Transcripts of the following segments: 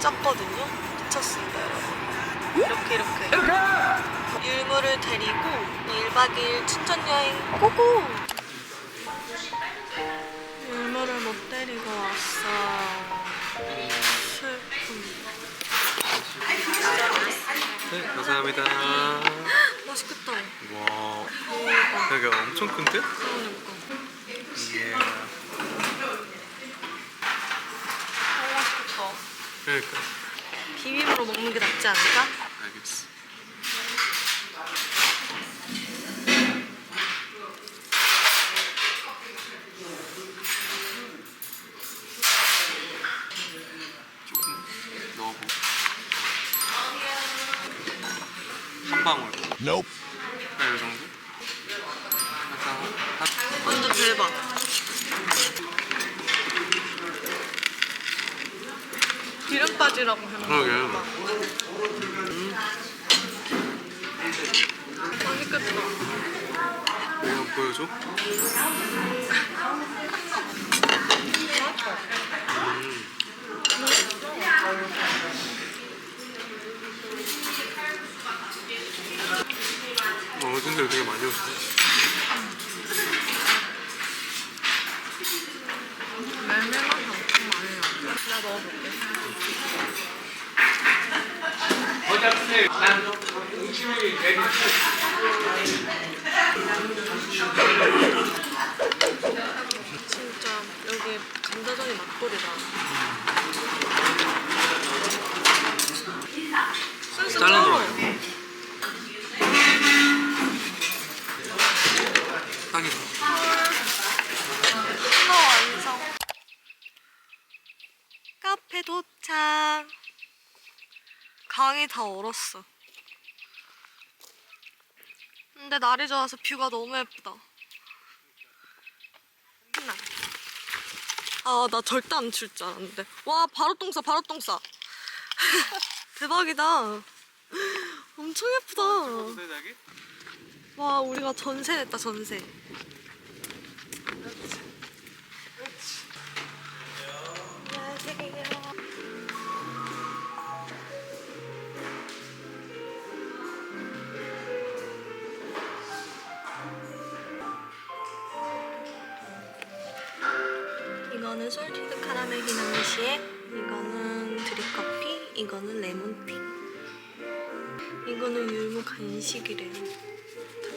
도착했거든요. 도착했습니다, 여러분. 이렇게 이렇게. 율무를 데리고 1박 2일 춘천 여행 고고! 율무를 못 데리고 왔어. 슬픔. 네, 감사합니다. 맛있겠다. 와, 대박. 여기 엄청 큰데? 그러니까. 예. 너무 맛있겠다. 그러니까. 비빔으로 먹는 게 낫지 않을까? 알겠어. 조금 넣어보고. 한 방울. Nope. 네, 이 정도? 약간 한, 완전 대박. 기름 빠지라고 해놓은 그러게. 거. 맛있겠다. 이거 보여줘? 어, 어딘데 되게 많이 오시네. 멜멜한 엄청 많아요. 나 먹어볼게. 진짜 여기 감자전이 맛돌이다. 딱이다. 하나 완성. 카페 도착. 강이 다 얼었어. 근데 날이 좋아서 뷰가 너무 예쁘다. 끝나. 아, 나 절대 안출줄 알았는데. 와, 바로 똥 싸, 바로 똥 싸. 대박이다. 엄청 예쁘다. 와, 우리가 전세 냈다, 전세. 이거는 솔티드 카라멜 기나미시에 이거는 드립커피 이거는 레몬티 이거는 율무 간식이래요.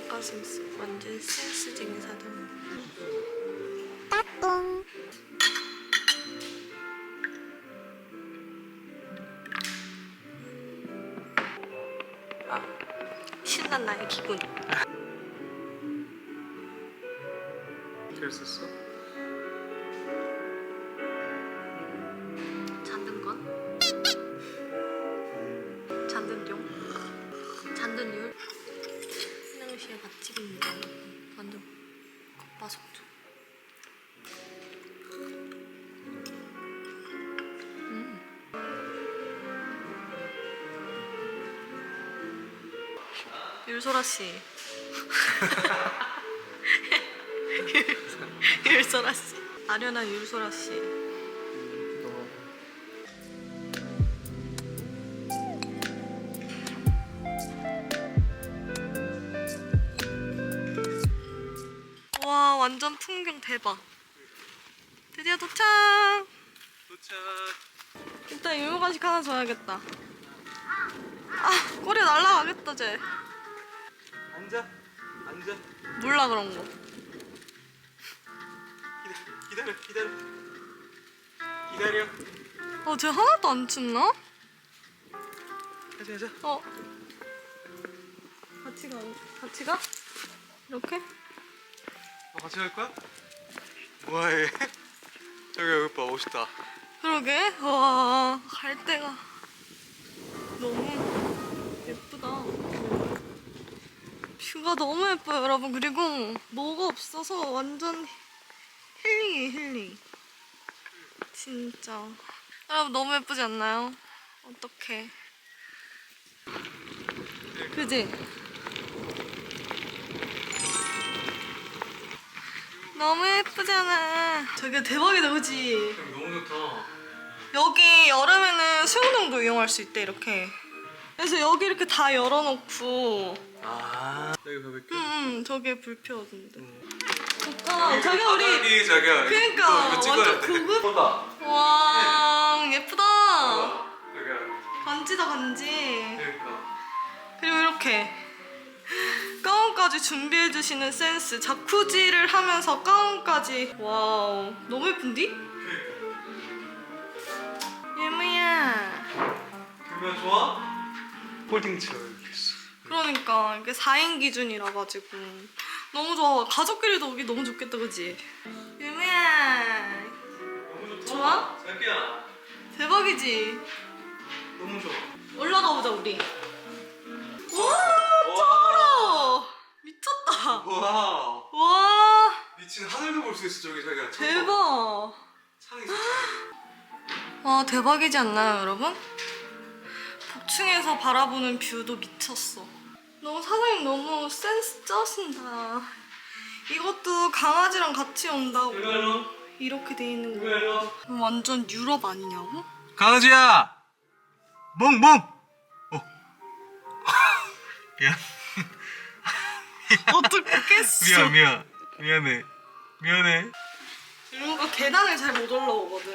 닭가슴살 완전 센스쟁이 사장 따뚱 신난 나의 기분. 잘 썼어? 율소라 씨. 율소라 씨. 아련한 율소라 씨. 와 완전 풍경 대박. 드디어 도착! 도착. 일단 유효 간식 하나 줘야겠다. 아 꼬리 날라가겠다 쟤 앉아. 앉아. 몰라 그런 거 기다려. 기다려. 기다려. 어, 쟤 하나도 안 춥나? 가자, 가자. 어. 같이 가. 같이 가? 이렇게? 어, 같이 갈 거야? 뭐해? 저기 여기 봐 멋있다. 그러게. 와, 갈 데가 너무 예쁘다. 뷰가 너무 예뻐요, 여러분. 그리고 뭐가 없어서 완전 힐링이에요, 힐링. 진짜. 여러분, 너무 예쁘지 않나요? 어떡해. 그지? 너무 예쁘잖아. 되게 대박이다, 그지? 너무 좋다. 여기 여름에는 수영장도 이용할 수 있대 이렇게. 그래서 여기 이렇게 다 열어놓고, 아 여기 봐볼게. 음, 저게 불 피워준대. 오빠, 자기가 우리 바닥이 자기야. 그러니까, 이거, 찍어야 완전 돼. 고급? 보다. 와 예쁘다. 자기야. 반지다 반지. 그러니까. 그리고 이렇게 가운까지 준비해 주시는 센스. 자쿠지를 하면서 가운까지. 와우 너무 예쁜디? 예무야. 그러면 좋아? 홀딩 있어. 그러니까 이게 4인 기준이라 가지고 너무 좋아. 가족끼리도 오기 너무 좋겠다, 그지? 예무야. 너무. 좋아? 자기야. 대박이지? 너무 좋아. 올라가 보자 우리. 와 쩔어. 미쳤다. 와. 와 미친 하늘도 볼 수 있어 저기 자기야. 대박. 창이 있어. 와 대박이지 않나요 여러분? 복층에서 바라보는 뷰도 미쳤어 너무 사장님 너무 센스 쩌신다 이것도 강아지랑 같이 온다고. 이렇게 돼 있는 이거 거 일로. 완전 유럽 아니냐고? 강아지야. 멍멍. 어. 미안. 어떡했어 미안 미안 미안해 미안해. 유무가 계단을 잘 못 올라오거든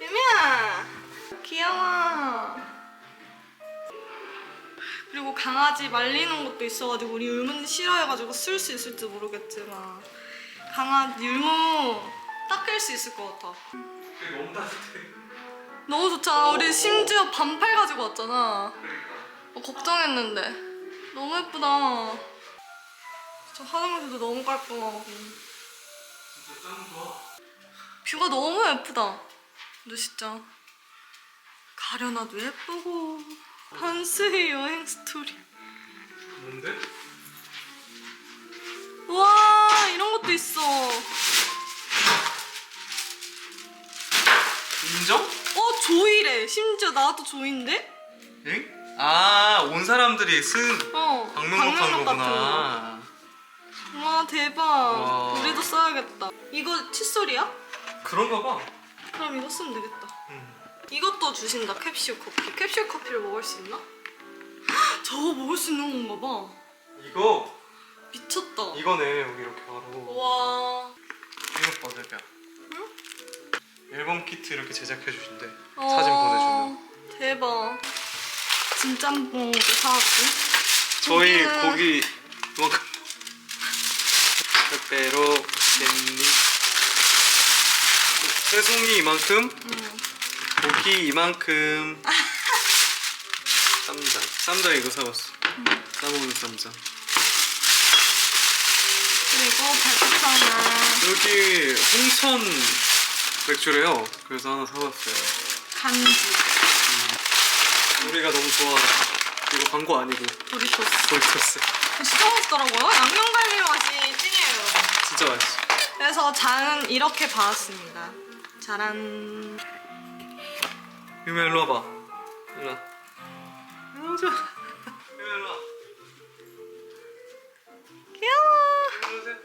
유미야 귀여워 그리고 강아지 말리는 것도 있어가지고 우리 율무는 싫어해가지고 쓸 수 있을지 모르겠지만 강아지 율무 닦일 수 있을 것 같아 너무 따뜻해. 너무 좋잖아 우리 심지어 반팔 가지고 왔잖아 그러니까. 어, 걱정했는데 너무 예쁘다 저 화장실도 너무 깔끔하고 진짜 짱 좋아. 뷰가 너무 예쁘다. 근데 진짜 가려놔도 예쁘고 한스의 여행 스토리. 뭔데? 와 이런 것도 있어. 인정? 어 조이래. 심지어 나도 조인데? 응? 아, 온 사람들이 쓴 어. 방명록 한 방명록 같은 거구나. 거. 와 대박. 와. 우리도 써야겠다. 이거 칫솔이야? 그런가 봐. 그럼 이거 쓰면 되겠다. 응. 이것도 주신다 캡슐 커피. 캡슐 커피를 먹을 수 있나? 헉, 저거 먹을 수 있는 건가 봐. 이거 미쳤다. 이거네 여기 이렇게 바로. 와. 이거 봐, 자기야. 앨범 키트 이렇게 제작해 주신대. 어, 사진 보내주면. 대박. 진짬뽕도 사왔고. 저희 고기는- 고기 이만큼. 빼빼로 깻잎. 새송이 이만큼. 응. 고기 이만큼. 쌈장. 쌈장 이거 사왔어. 싸먹는 쌈장. 그리고 백사나 여기 홍천 맥주래요. 그래서 하나 사왔어요. 간지, 우리가 너무 좋아. 이거 광고 아니고 도리토스. 도리토스. 진짜 맛있더라고요. 양념갈비 맛이 찐이에요, 여러분. 진짜 맛있어. 그래서 잔은 이렇게 받았습니다. 짜란. 유미 일로 와봐. 일로 와. 일로 오자. 유미 일로 와. 귀여워. 일로 오세요.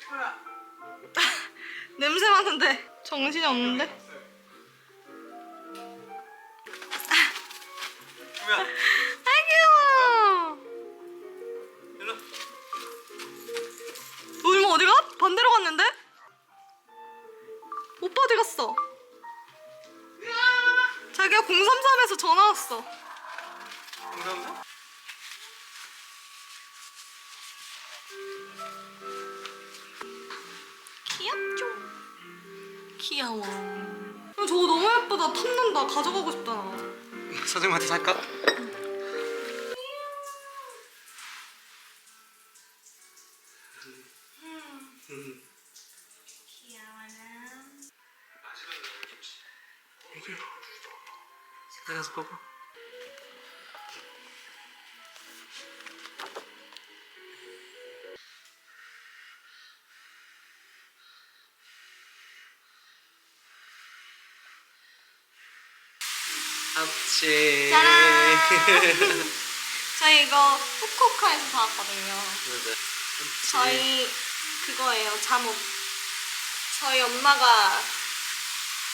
이거야. 냄새 맡는데 정신이 없는데? 유미야. 왔어. 감사합니다. 귀엽죠? 귀여워. 어, 저거 너무 예쁘다. 탐난다. 가져가고 싶다. 나. 사장님한테 살까? 음. 귀여워라. 내가서 봐봐. 합체. 짜란. 저희 이거 후쿠오카에서 사왔거든요. 맞아. 저희 그거예요. 잠옷. 저희 엄마가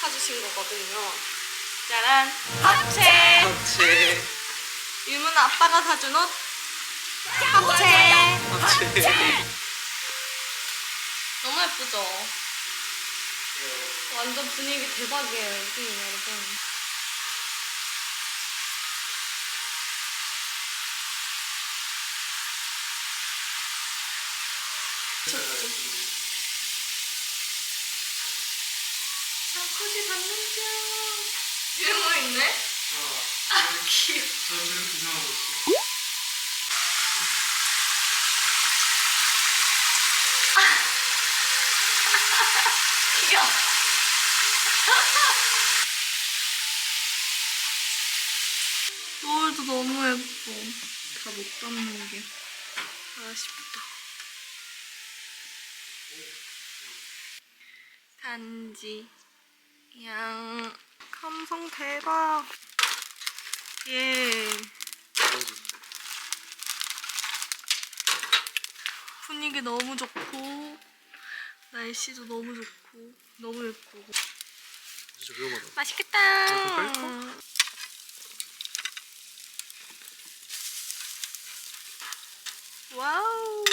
사주신 거거든요. 짜란! 합체! 합체. 유문 아빠가 사준 옷 합체! 합체. 너무 예쁘죠? 완전 분위기 대박이에요, 여기 여러분. 장코지 받는 중. 유머 있네? 아, 귀여워. 저 지금 구경하고 있어. 귀여워. 노을도 너무 예뻐. 다 못 담는 게 아쉽다. 단지 양 감성 대박. 예. 분위기 너무 좋고 날씨도 너무 좋고 너무 예쁘고 진짜 위험하다. 맛있겠다. 와우.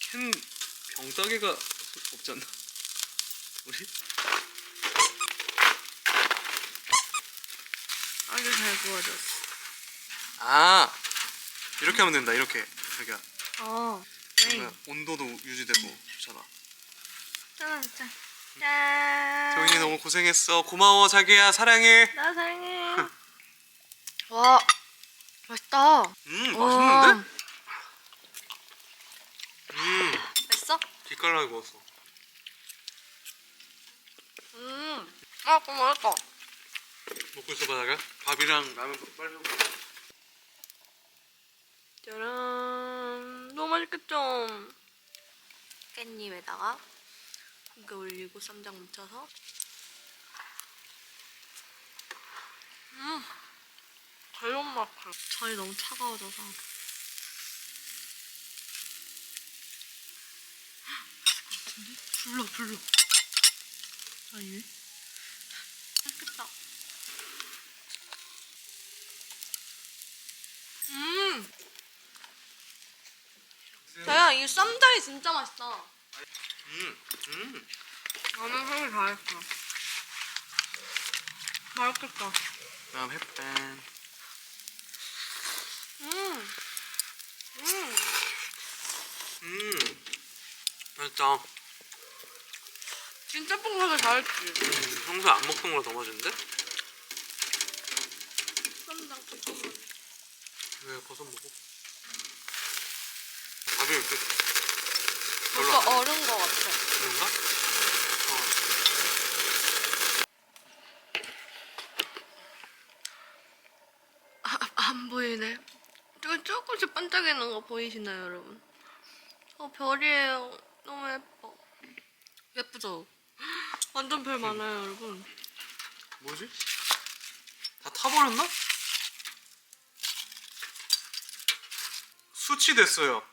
캔 병따개가 없지 않나? 우리? 아주 잘 구워졌어. 아 이렇게 하면 된다. 이렇게 자기야. 어. 그러면 온도도 유지되고 좋잖아. 짠, 짠. 짠. 정인이 너무 고생했어. 고마워 자기야 사랑해. 나 사랑해. 와, 맛있다. 음 와. 맛있는데? 음 맛있어? 기깔나게 구웠어. 음. 아, 너무 맛있다. 먹고 있어봐 자기야. 밥이랑 라면 빨리 먹어. 짜란. 너무 맛있겠죠? 깻잎에다가 고개 올리고 쌈장 묻혀서. 음. 매운맛. 살이 너무 차가워져서. 불러 불러. 아니네. 맛있겠다. 음. 자 야 이 쌈장이 진짜 맛있다. 음 음. 나는 하기 잘했어. 맛있겠다. 다음 햇반. 음. 음. 음 맛있다. 진짜 뽕하게 잘했지. 음, 평소에 안 먹던 거랑 더 맛있는데? 쌈장 조금만. 왜 버섯 먹어? 밥이 이렇게 벌써 어른 거 같아. 그런가? 어. 아, 안 보이네. 저기 조금씩 반짝이는 거 보이시나요, 여러분? 어, 별이에요. 너무 예뻐. 예쁘죠? 완전 별 많아요, 여러분. 뭐지? 다 타버렸나? 수치됐어요.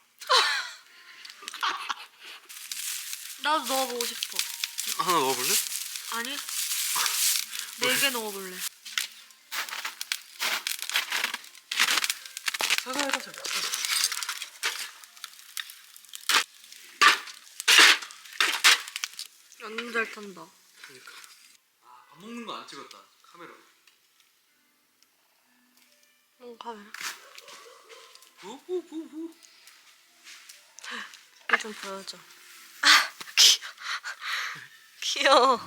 나도 넣어보고 싶어. 하나 넣어볼래? 아니? 네 개 넣어볼래. 사과해봐 자 완전 잘 탄다. 그러니까. 아, 밥 먹는 거 안 찍었다. 카메라. 응, 가면. 우후후후. 이거 좀 보여줘. 귀여워.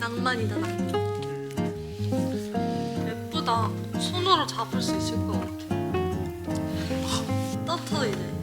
낭만이다, 낭만. 예쁘다. 손으로 잡을 수 있을 것 같아. 따뜻해,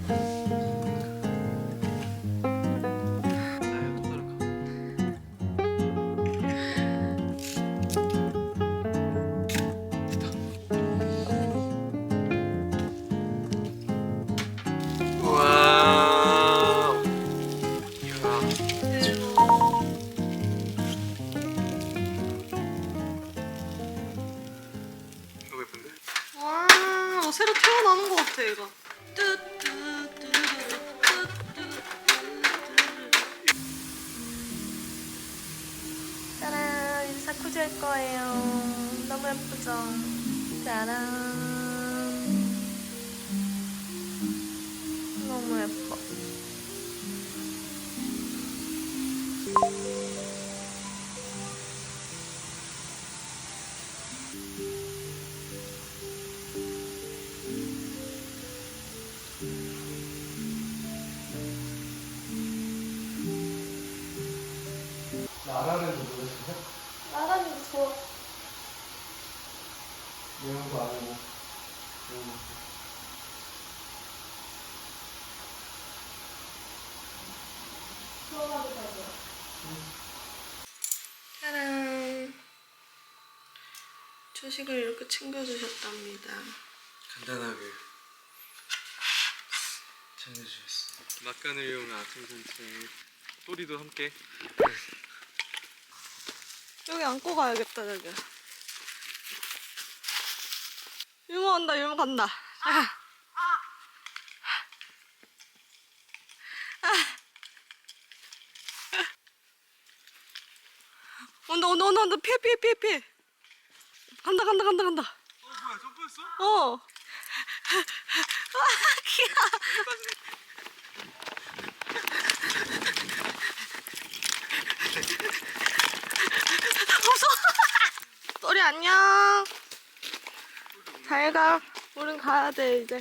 너무 예 조식을 이렇게 챙겨주셨답니다. 간단하게 챙겨주셨어. 막간을 이용한 아침 산책. 또리도 함께. 여기 안고 가야겠다, 여기. 유모 간다, 유모 간다. 아. 온다, 온다, 온다, 온다. 피해, 피해, 피해, 피해. 간다, 간다, 간다, 간다. 어 뭐야 점프했어? 어. 아, 귀여워. 무서워. 또리 안녕. 잘 가. 우린 가야 돼 이제.